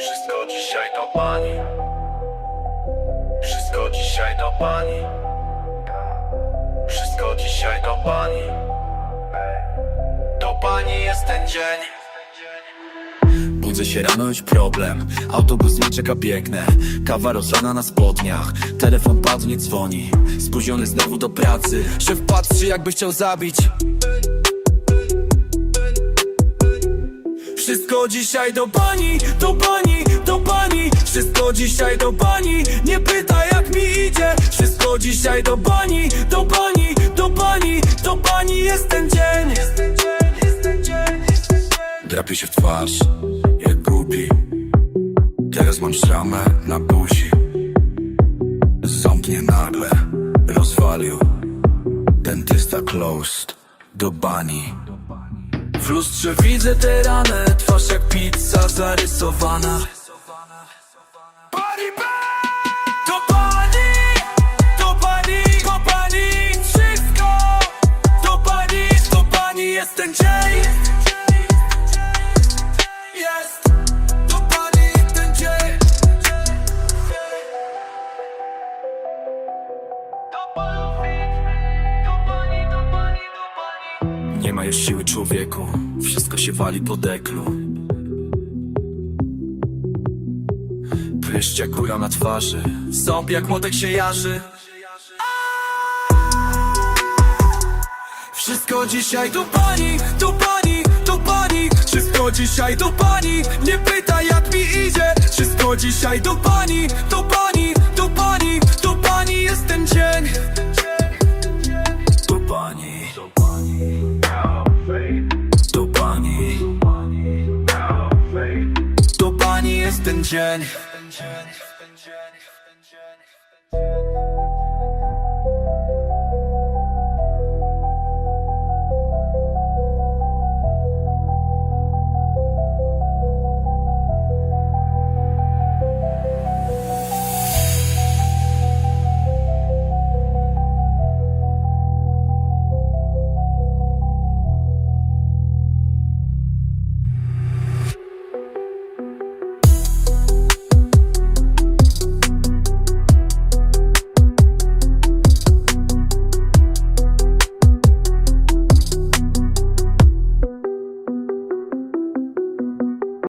dzisiaj do pani. Wszystko dzisiaj do pani. Wszystko dzisiaj do pani. Do pani jest ten dzień. Budzę się rano, już problem. Autobus nie czeka, biegnę. Kawa rozlana na spodniach. Telefon padł, nie dzwoni. Spóźniony znowu do pracy. Szef patrzy jakby chciał zabić Wszystko dzisiaj do pani, do pani, do pani. Wszystko dzisiaj do pani Nie pyta jak mi idzie. Wszystko dzisiaj do pani, do pani, do pani Do pani jest ten dzień. Drapię się w twarz, jak głupi. Teraz mam szramę na buzi. Ząb mnie nagle rozwalił. Dentysta closed do bani W lustrze widzę tę ranę Twarz jak pizza zarysowana. Body bag! To pani, to pani, to pani Wszystko! To pani, to pani jest ten dzień! Jest! To pani ten dzień Nie ma już siły człowieku. Wszystko się wali po deklu. Pryszcz jak góra na twarzy. Ząb jak młotek się jarzy. Wszystko dzisiaj do pani, do pani, do pani Wszystko dzisiaj do pani Nie pyta jak mi idzie. Wszystko dzisiaj do pani, do pani, Journey.